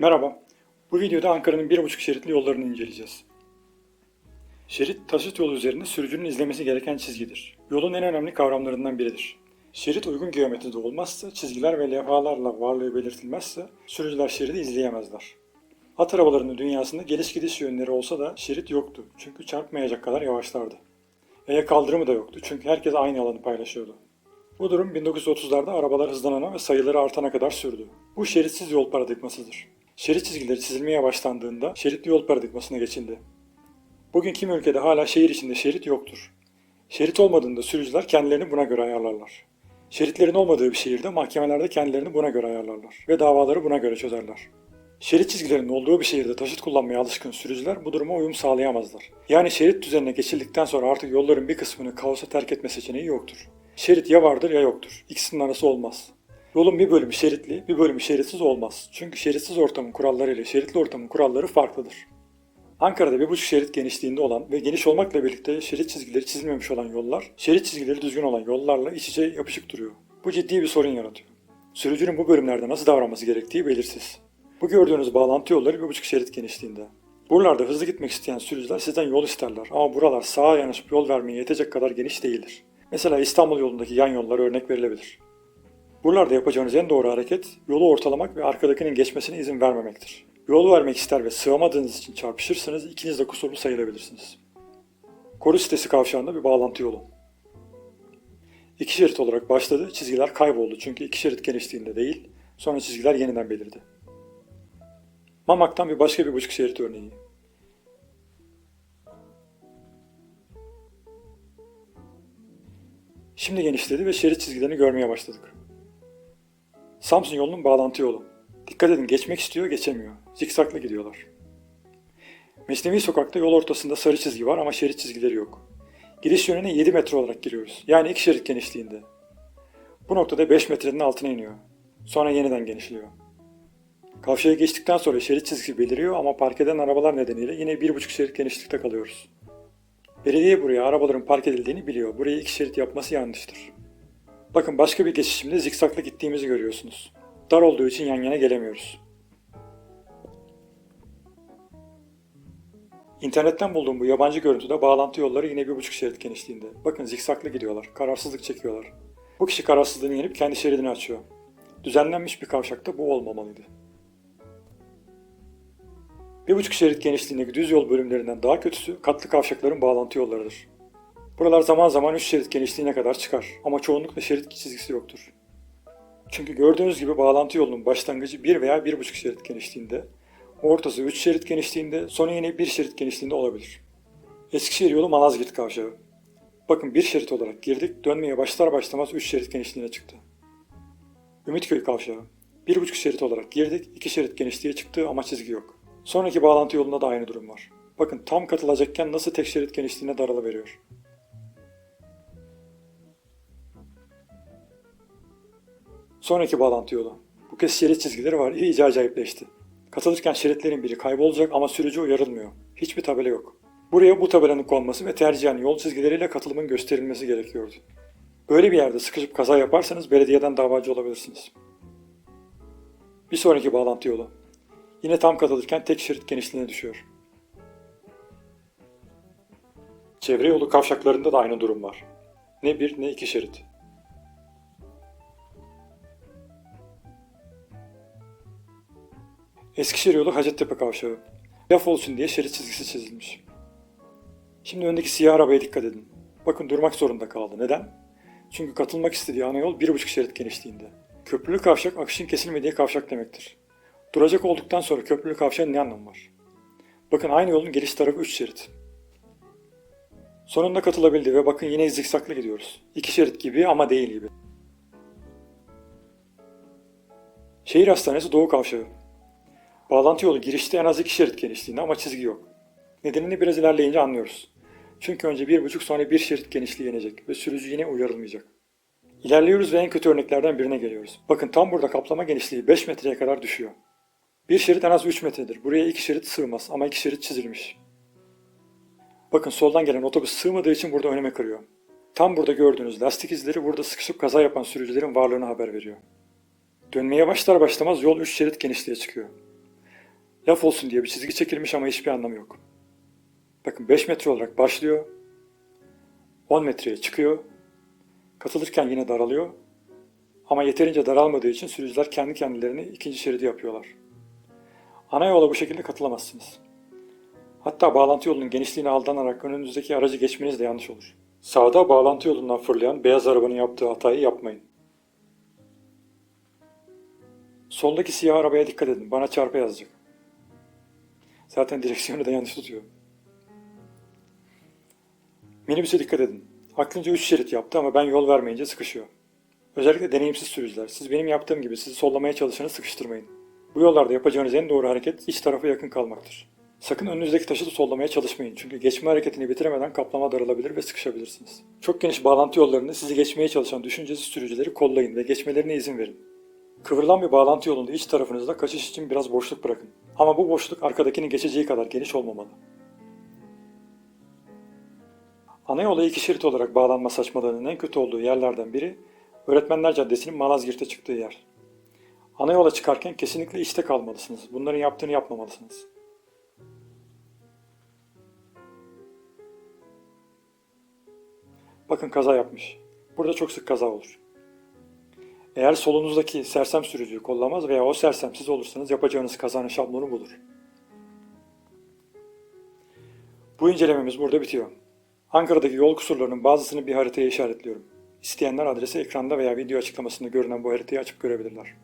Merhaba. Bu videoda Ankara'nın 1,5 şeritli yollarını inceleyeceğiz. Şerit, taşıt yolu üzerinde sürücünün izlemesi gereken çizgidir. Yolun en önemli kavramlarından biridir. Şerit uygun geometride olmazsa, çizgiler ve levhalarla varlığı belirtilmezse sürücüler şeridi izleyemezler. At arabalarının dünyasında geliş gidiş yönleri olsa da şerit yoktu çünkü çarpmayacak kadar yavaşlardı. Yaya kaldırımı da yoktu çünkü herkes aynı alanı paylaşıyordu. Bu durum 1930'larda arabalar hızlanana ve sayıları artana kadar sürdü. Bu şeritsiz yol paradigmasıdır. Şerit çizgileri çizilmeye başlandığında şeritli yol paradigmasına geçildi. Bugün kimi ülkede hala şehir içinde şerit yoktur. Şerit olmadığında sürücüler kendilerini buna göre ayarlarlar. Şeritlerin olmadığı bir şehirde mahkemelerde kendilerini buna göre ayarlarlar ve davaları buna göre çözerler. Şerit çizgilerinin olduğu bir şehirde taşıt kullanmaya alışkın sürücüler bu duruma uyum sağlayamazlar. Yani şerit düzenine geçildikten sonra artık yolların bir kısmını kaosa terk etme seçeneği yoktur. Şerit ya vardır ya yoktur. İkisinin arası olmaz. Yolun bir bölümü şeritli, bir bölümü şeritsiz olmaz. Çünkü şeritsiz ortamın kuralları ile şeritli ortamın kuralları farklıdır. Ankara'da bir buçuk şerit genişliğinde olan ve geniş olmakla birlikte şerit çizgileri çizilmemiş olan yollar, şerit çizgileri düzgün olan yollarla iç içe yapışık duruyor. Bu ciddi bir sorun yaratıyor. Sürücünün bu bölümlerde nasıl davranması gerektiği belirsiz. Bu gördüğünüz bağlantı yolları bir buçuk şerit genişliğinde. Buralarda hızlı gitmek isteyen sürücüler sizden yol isterler ama buralar sağa yanaşıp yol vermeye yetecek kadar geniş değildir. Mesela İstanbul yolundaki yan yollar örnek verilebilir. Buralarda yapacağınız en doğru hareket yolu ortalamak ve arkadakinin geçmesine izin vermemektir. Yol vermek ister ve sığamadığınız için çarpışırsanız ikiniz de kusurlu sayılabilirsiniz. Koru sitesi kavşağında bir bağlantı yolu. İki şerit olarak başladı, çizgiler kayboldu çünkü iki şerit genişliğinde değil, sonra çizgiler yeniden belirdi. Mamak'tan bir başka bir buçuk şerit örneği. Şimdi genişledi ve şerit çizgilerini görmeye başladık. Samsun yolunun bağlantı yolu. Dikkat edin geçmek istiyor geçemiyor. Zikzaklı gidiyorlar. Mesnevi sokakta yol ortasında sarı çizgi var ama şerit çizgileri yok. Giriş yönüne 7 metre olarak giriyoruz. Yani iki şerit genişliğinde. Bu noktada 5 metrenin altına iniyor. Sonra yeniden genişliyor. Kavşaya geçtikten sonra şerit çizgisi beliriyor ama park eden arabalar nedeniyle yine 1,5 şerit genişlikte kalıyoruz. Belediye buraya arabaların park edildiğini biliyor. Burayı iki şerit yapması yanlıştır. Bakın başka bir geçişimde zikzaklı gittiğimizi görüyorsunuz. Dar olduğu için yan yana gelemiyoruz. İnternetten bulduğum bu yabancı görüntüde bağlantı yolları yine bir buçuk şerit genişliğinde. Bakın zikzaklı gidiyorlar, kararsızlık çekiyorlar. Bu kişi kararsızlığını yenip kendi şeridini açıyor. Düzenlenmiş bir kavşakta bu olmamalıydı. Bir buçuk şerit genişliğindeki düz yol bölümlerinden daha kötüsü katlı kavşakların bağlantı yollarıdır. Buralar zaman zaman 3 şerit genişliğine kadar çıkar ama çoğunlukla şerit çizgisi yoktur. Çünkü gördüğünüz gibi bağlantı yolunun başlangıcı 1 veya 1,5 şerit genişliğinde, ortası 3 şerit genişliğinde, sonu yine 1 şerit genişliğinde olabilir. Eskişehir yolu Malazgirt kavşağı. Bakın bir şerit olarak girdik, dönmeye başlar başlamaz 3 şerit genişliğine çıktı. Ümitköy kavşağı. 1,5 şerit olarak girdik, 2 şerit genişliğe çıktı ama çizgi yok. Sonraki bağlantı yolunda da aynı durum var. Bakın tam katılacakken nasıl tek şerit genişliğine daralıveriyor. Sonraki bağlantı yolu. Bu kez şerit çizgileri var, iyice acayipleşti. Katılırken şeritlerin biri kaybolacak ama sürücü uyarılmıyor. Hiçbir tabela yok. Buraya bu tabelanın konması ve tercihen yol çizgileriyle katılımın gösterilmesi gerekiyordu. Böyle bir yerde sıkışıp kaza yaparsanız belediyeden davacı olabilirsiniz. Bir sonraki bağlantı yolu. Yine tam katılırken tek şerit genişliğine düşüyor. Çevre yolu kavşaklarında da aynı durum var. Ne bir ne iki şerit. Eskişehir yolu Hacettepe kavşağı. Laf olsun diye şerit çizgisi çizilmiş. Şimdi öndeki siyah arabaya dikkat edin. Bakın durmak zorunda kaldı. Neden? Çünkü katılmak istediği ana yol 1,5 şerit genişliğinde. Köprülü kavşak akışın kesilmediği kavşak demektir. Duracak olduktan sonra köprülü kavşağın ne anlamı var? Bakın aynı yolun geliş tarafı 3 şerit. Sonunda katılabildi ve bakın yine zikzaklı gidiyoruz. 2 şerit gibi ama değil gibi. Şehir Hastanesi Doğu Kavşağı. Bağlantı yolu girişte en az 2 şerit genişliğinde ama çizgi yok. Nedenini biraz ilerleyince anlıyoruz. Çünkü önce 1,5 sonra 1 şerit genişliği yenecek ve sürücü yine uyarılmayacak. İlerliyoruz ve en kötü örneklerden birine geliyoruz. Bakın tam burada kaplama genişliği 5 metreye kadar düşüyor. Bir şerit en az 3 metredir. Buraya iki şerit sığmaz ama iki şerit çizilmiş. Bakın soldan gelen otobüs sığmadığı için burada önüme kırıyor. Tam burada gördüğünüz lastik izleri burada sıkışıp kaza yapan sürücülerin varlığını haber veriyor. Dönmeye başlar başlamaz yol 3 şerit genişliğe çıkıyor. Laf olsun diye bir çizgi çekilmiş ama hiçbir anlamı yok. Bakın 5 metre olarak başlıyor. 10 metreye çıkıyor. Katılırken yine daralıyor. Ama yeterince daralmadığı için sürücüler kendi kendilerini ikinci şeridi yapıyorlar. Ana yola bu şekilde katılamazsınız. Hatta bağlantı yolunun genişliğine aldanarak önünüzdeki aracı geçmeniz de yanlış olur. Sağda bağlantı yolundan fırlayan beyaz arabanın yaptığı hatayı yapmayın. Soldaki siyah arabaya dikkat edin. Bana çarpı yazacak. Zaten direksiyonu da yanlış tutuyor. Minibüse dikkat edin. Aklınca 3 şerit yaptı ama ben yol vermeyince sıkışıyor. Özellikle deneyimsiz sürücüler. Siz benim yaptığım gibi sizi sollamaya çalışanı sıkıştırmayın. Bu yollarda yapacağınız en doğru hareket iç tarafa yakın kalmaktır. Sakın önünüzdeki taşıtı sollamaya çalışmayın çünkü geçme hareketini bitiremeden kaplama daralabilir ve sıkışabilirsiniz. Çok geniş bağlantı yollarında sizi geçmeye çalışan düşüncesiz sürücüleri kollayın ve geçmelerine izin verin. Kıvrılan bir bağlantı yolunda iç tarafınızda kaçış için biraz boşluk bırakın. Ama bu boşluk arkadakinin geçeceği kadar geniş olmamalı. Ana yola iki şerit olarak bağlanma saçmalığının en kötü olduğu yerlerden biri Öğretmenler Caddesi'nin Malazgirt'e çıktığı yer. Ana yola çıkarken kesinlikle işte kalmalısınız. Bunların yaptığını yapmamalısınız. Bakın kaza yapmış. Burada çok sık kaza olur. Eğer solunuzdaki sersem sürücüyü kollamaz veya o sersem siz olursanız yapacağınız kazanın şablonu budur. Bu incelememiz burada bitiyor. Ankara'daki yol kusurlarının bazısını bir haritaya işaretliyorum. İsteyenler adresi ekranda veya video açıklamasında görünen bu haritayı açıp görebilirler.